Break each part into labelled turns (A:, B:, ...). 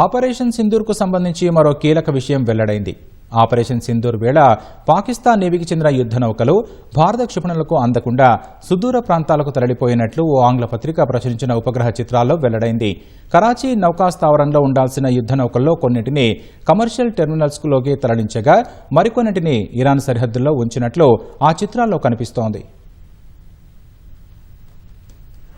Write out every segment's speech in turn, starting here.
A: Operation సింధూర్కు సంబంధించి మరో కీలక విషయం వెల్లడైంది. ఆపరేషన్ సింధూర్ వేళ పాకిస్తాన్ నేవీకి చెందిన యుద్ధ నౌకలు భారత క్షిపణులకు అందకుండా సుదూర ప్రాంతాలకు తరలిపోయినట్లు ఓ ఆంగ్ల పత్రిక ప్రచురించిన ఉపగ్రహ చిత్రాల్లో వెల్లడైంది. కరాచీ నౌకాస్థావరంలో ఉండాల్సిన యుద్ధ నౌకల్లో కొన్నింటిని కమర్షియల్ టెర్మినల్స్లోకి తరలించగా మరికొన్నింటిని ఇరాన్ సరిహద్దుల్లో ఉంచినట్లు ఆ చిత్రాల్లో కనిపిస్తోంది.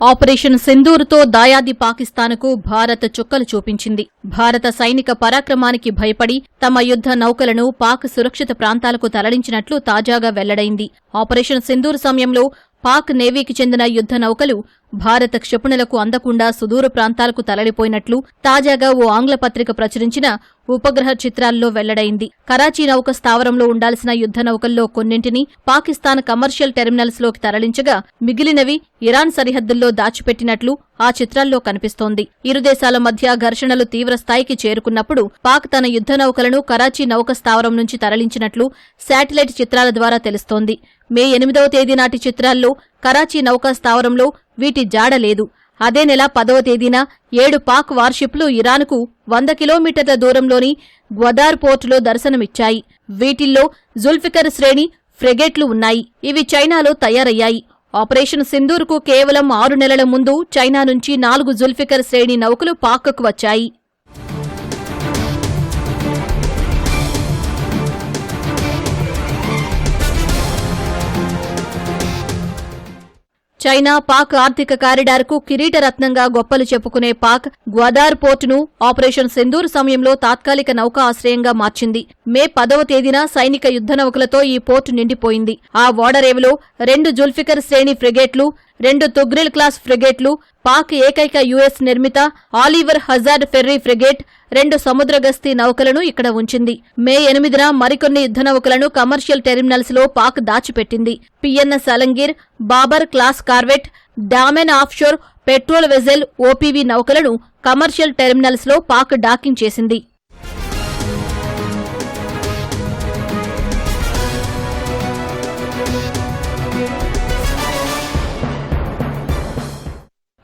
B: ఆపరేషన్ సింధూర్తో దాయాది పాకిస్తాన్కు భారత్ చుక్కలు చూపించింది. భారత సైనిక పరాక్రమానికి భయపడి తమ యుద్ధ నౌకలను పాక్ సురక్షిత ప్రాంతాలకు తరలించినట్లు తాజాగా వెల్లడైంది. ఆపరేషన్ సింధూర్ సమయంలో పాక్ నేవీకి చెందిన యుద్ధ నౌకలు భారత క్షిపణులకు అందకుండా సుదూర ప్రాంతాలకు తరలిపోయినట్లు తాజాగా ఓ ఆంగ్ల పత్రిక ప్రచురించిన ఉపగ్రహ చిత్రాల్లో వెల్లడైంది. కరాచీ నౌక స్థావరంలో ఉండాల్సిన యుద్ధ నౌకల్లో కొన్నింటిని పాకిస్తాన్ కమర్షియల్ టెర్మినల్స్లోకి తరలించగా మిగిలినవి ఇరాన్ సరిహద్దుల్లో దాచిపెట్టినట్లు ఆ చిత్రాల్లో కనిపిస్తోంది. ఇరు దేశాల మధ్య ఘర్షణలు తీవ్రస్థాయికి చేరుకున్నప్పుడు పాక్ తన యుద్ధ నౌకలను కరాచీ నౌక స్థావరం నుంచి తరలించినట్లు శాటిలైట్ చిత్రాల ద్వారా తెలుస్తోంది. మే ఎనిమిదవ తేదీ నాటి చిత్రాల్లో కరాచీ నౌకా స్థావరంలో వీటి జాడ లేదు. అదే నెల పదవ తేదీన ఏడు పాక్ వార్షిప్లు ఇరాన్కు వంద కిలోమీటర్ల దూరంలోని గ్వదార్ పోర్టులో దర్శనమిచ్చాయి. వీటిల్లో జుల్ఫికర్ శ్రేణి ఫ్రెగేట్లు ఉన్నాయి. ఇవి చైనాలో తయారయ్యాయి. ఆపరేషన్ సింధూర్కు కేవలం ఆరు నెలల ముందు చైనా నుంచి నాలుగు జుల్ఫికర్ శ్రేణి నౌకలు పాక్కు వచ్చాయి. చైనా పాక్ ఆర్థిక కారిడార్కు కిరీటరత్నంగా గొప్పలు చెప్పుకునే పాక్ గ్వదార్ పోర్టును ఆపరేషన్ సింధూర్ సమయంలో తాత్కాలిక నౌకా ఆశ్రయంగా మార్చింది. మే పదవ తేదీన సైనిక యుద్ధ నౌకలతో ఈ పోర్టు నిండిపోయింది. ఆ ఓడరేవులో రెండు జుల్ఫికర్ శ్రేణి ఫ్రిగేట్లు రెండు తుగ్రిల్ క్లాస్ ఫ్రిగేట్లు పాక్ ఏకైక యుఎస్ నిర్మిత ఆలివర్ హజార్డ్ ఫెర్రీ ఫ్రిగేట్ రెండు సముద్ర గస్తీ నౌకలను ఇక్కడ ఉంచింది. మే ఎనిమిదిన మరికొన్ని యుద్ధ నౌకలను కమర్షియల్ టెర్మినల్స్లో Pak దాచిపెట్టింది. PNS Alamgir Babur class corvette Damen offshore patrol vessel OPV నౌకలను commercial టెర్మినల్స్లో పాక్ డాకింగ్ చేసింది.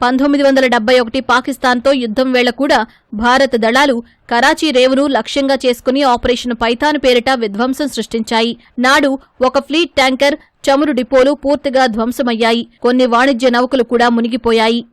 B: పంతొమ్మిది వందల డెబ్బై ఒకటి పాకిస్తాన్తో యుద్ధం వేళ కూడా భారత దళాలు కరాచీ రేవును లక్ష్యంగా చేసుకుని ఆపరేషన్ పైథాన్ పేరిట విధ్వంసం సృష్టించాయి. నాడు ఒక ఫ్లీట్ ట్యాంకర్ చమురు డిపోలు పూర్తిగా ధ్వంసమయ్యాయి. కొన్ని వాణిజ్య నౌకలు కూడా మునిగిపోయాయి.